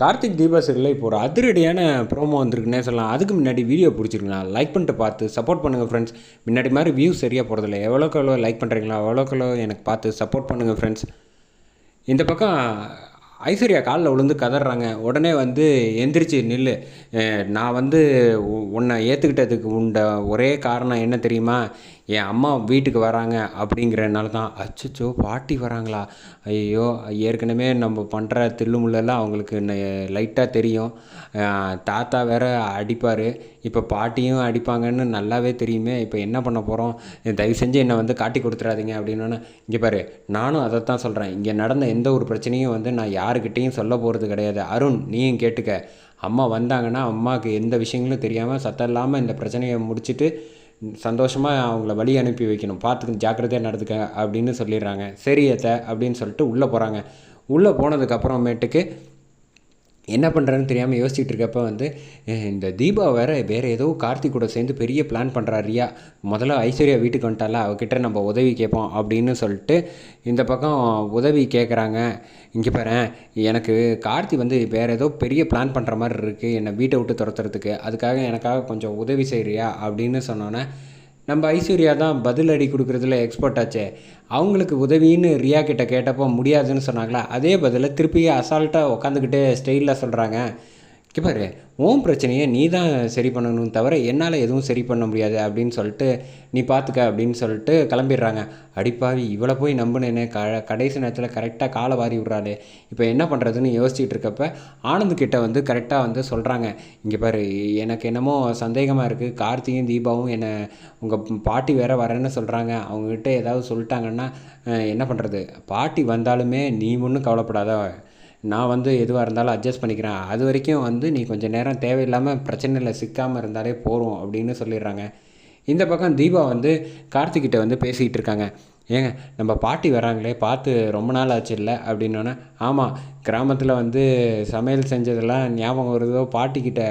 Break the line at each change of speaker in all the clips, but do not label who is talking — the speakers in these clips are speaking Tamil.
கார்த்திக் தீபா சரியில் இப்போ ஒரு அதிரடியான ப்ரோமோ வந்திருக்குன்னே சொல்லலாம். அதுக்கு முன்னாடி வீடியோ பிடிச்சிருக்கலாம் லைக் பண்ணிட்டு பார்த்து சப்போர்ட் பண்ணுங்கள் ஃப்ரெண்ட்ஸ் முன்னாடி மாதிரி வியூஸ் சரியாக போகிறதில்ல எவ்வளோக்கு எவ்வளோ லைக் பண்ணுறீங்களா எவ்வளோக்கு எவ்வளோ எனக்கு பார்த்து சப்போர்ட் பண்ணுங்கள் ஃப்ரெண்ட்ஸ் இந்த பக்கம் ஐஸ்வர்யா காலில் விழுந்து கதறாங்க. உடனே வந்து எந்திரிச்சு நில்லு. நான் வந்து உன்னை ஏற்றுக்கிட்டதுக்கு உண்ட ஒரே காரணம் என்ன தெரியுமா? என் அம்மா வீட்டுக்கு வராங்க அப்படிங்கிறனால தான் அச்சச்சோ பாட்டி வராங்களா? ஐயோ ஏற்கனவே நம்ம பண்ணுற தில்லுமுள்ளெல்லாம் அவங்களுக்கு லைட்டாக தெரியும். தாத்தா வேற அடிப்பார். இப்போ பாட்டியும் அடிப்பாங்கன்னு நல்லாவே தெரியுமே. இப்போ என்ன பண்ண போகிறோம் தயவு செஞ்சு என்னை வந்து காட்டி கொடுத்துறாதீங்க அப்படின்னு இங்கே பாரு நானும் அதை தான் சொல்கிறேன் இங்கே நடந்த எந்த ஒரு பிரச்சனையும் வந்து நான் யாருக்கிட்டேயும் சொல்ல போகிறது கிடையாது. அருண் நீயும் கேட்டுக்க. அம்மா வந்தாங்கன்னா அம்மாவுக்கு எந்த விஷயங்களும் தெரியாமல் சத்தம் இல்லாமல் இந்த பிரச்சனையை முடிச்சுட்டு சந்தோஷமாக அவங்கள வழி அனுப்பி வைக்கணும். பார்த்துக்க ஜாக்கிரதையாக நடந்துக்க அப்படின்னு சொல்லிடுறாங்க. சரி அத்தை அப்படின்னு சொல்லிட்டு உள்ளே போகிறாங்க உள்ளே போனதுக்கப்புறமேட்டுக்கு என்ன பண்ணுறேன்னு தெரியாமல் யோசிச்சுட்டு இருக்கப்ப வந்து இந்த தீபா வேறு வேறு ஏதோ கார்த்திக் கூட சேர்ந்து பெரிய பிளான் பண்ணுறா ரியா. முதல்ல ஐஸ்வர்யா வீட்டுக்கு வந்துட்டால அவகிட்ட நம்ம உதவி கேட்போம் அப்படின்னு சொல்லிட்டு இந்த பக்கம் உதவி கேட்குறாங்க இங்கே பாரு எனக்கு கார்த்தி வந்து வேறு ஏதோ பெரிய பிளான் பண்ணுற மாதிரி இருக்குது என்னை வீட்டை விட்டு துரத்துறதுக்கு. அதுக்காக எனக்காக கொஞ்சம் உதவி செய்கிறியா அப்படின்னு சொன்னோன்னே நம்ம ஐஸ்வர்யா தான் பதிலடி கொடுக்குறதுல எக்ஸ்பர்ட் ஆச்சே. அவங்களுக்கு உதவின்னு ரியா கிட்ட கேட்டப்போ முடியாதுன்னு சொன்னாங்களா? அதே பதிலை திருப்பியே அசால்ட்டாக உட்காந்துக்கிட்டே ஸ்டைலில் சொல்கிறாங்க இங்கே பாரு உன் பிரச்சனையை நீ தான் சரி பண்ணணும் தவிர என்னால் எதுவும் சரி பண்ண முடியாது அப்படின்னு சொல்லிட்டு நீ பார்த்துக்க அப்படின்னு சொல்லிட்டு கிளம்பிடுறாங்க. அடிப்பாவி இவளை போய் நம்பினேனே. க கடைசி நேரத்தில் கரெக்டாக காலை வாரி விட்றாரு இப்போ என்ன பண்ணுறதுன்னு யோசிச்சுட்டு இருக்கப்ப ஆனந்த்கிட்ட வந்து கரெக்டாக வந்து சொல்கிறாங்க இங்கே பாரு எனக்கு என்னமோ சந்தேகமாக இருக்குது கார்த்தியும் தீபாவும் என்னை உங்கள் பாட்டி வேற வரேன்னு சொல்கிறாங்க அவங்ககிட்ட ஏதாவது சொல்லிட்டாங்கன்னா என்ன பண்ணுறது பாட்டி வந்தாலுமே நீ ஒன்றும் கவலைப்படாத. நான் வந்து எதுவாக இருந்தாலும் அட்ஜஸ்ட் பண்ணிக்கிறேன். அது வரைக்கும் வந்து நீ கொஞ்சம் நேரம் தேவையில்லாமல் பிரச்சனையில் சிக்காமல் இருந்தாலே போகிறோம் அப்படின்னு சொல்லிடுறாங்க. இந்த பக்கம் தீபா வந்து கார்த்திக்கிட்ட வந்து பேசிக்கிட்டு இருக்காங்க. ஏங்க நம்ம பாட்டி வராங்களே பார்த்து ரொம்ப நாள் ஆச்சு இல்லை? அப்படின்னோன்னே ஆமாம் கிராமத்தில் வந்து சமையல் செஞ்சதெல்லாம் ஞாபகம் வருதோ? பாட்டிக்கிட்ட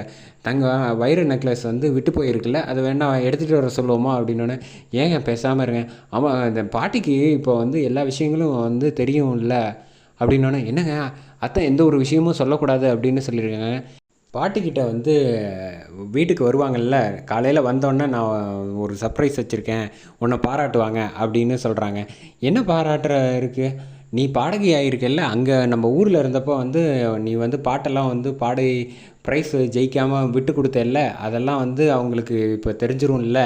தங்க வைர நெக்லஸ் வந்து விட்டு போயிருக்குல்ல அது வேணா எடுத்துகிட்டு வர சொல்லுவோமா? அப்படின்னோடனே ஏங்க பேசாமல் இருங்க. ஆமாம் இந்த பாட்டிக்கு இப்போ வந்து எல்லா விஷயங்களும் வந்து தெரியும்ல அப்படின்னோடனே என்னங்க? அத்தை எந்த ஒரு விஷயமும் சொல்லக்கூடாது அப்படின்னு சொல்லியிருக்காங்க பாட்டிக்கிட்ட வந்து வீட்டுக்கு வருவாங்கல்ல? காலையில் வந்தோடனே நான் ஒரு சர்ப்ரைஸ் வச்சுருக்கேன். உன்னை பாராட்டுவாங்க அப்படின்னு சொல்கிறாங்க என்ன பாராட்டுற இருக்குது நீ பாடகி ஆகியிருக்கல்ல அங்கே நம்ம ஊரில் இருந்தப்போ வந்து நீ வந்து பாட்டெல்லாம் வந்து பாடி ப்ரைஸ் ஜெயிக்காமல் விட்டு கொடுத்தல்ல? அதெல்லாம் வந்து அவங்களுக்கு இப்போ தெரிஞ்சிரும்ல?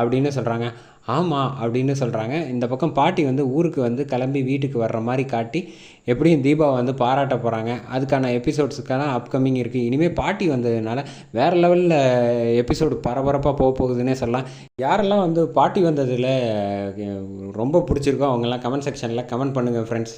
அப்படின்னு சொல்கிறாங்க ஆமாம் அப்படின்னு சொல்கிறாங்க இந்த பக்கம் பாட்டி வந்து ஊருக்கு வந்து கிளம்பி வீட்டுக்கு வர்ற மாதிரி காட்டி எப்படியும் தீபாவை வந்து பாராட்ட போகிறாங்க அதுக்கான எபிசோட்ஸுக்கெல்லாம் அப்கமிங் இருக்குது இனிமேல் பாட்டி வந்ததுனால வேறு லெவலில் எபிசோடு பரபரப்பாக போக போகுதுன்னே சொல்லலாம். யாரெல்லாம் வந்து பாட்டி வந்ததில் ரொம்ப பிடிச்சிருக்கோ அவங்கெல்லாம் கமெண்ட் செக்ஷனில் கமெண்ட் பண்ணுங்கள் ஃப்ரெண்ட்ஸ்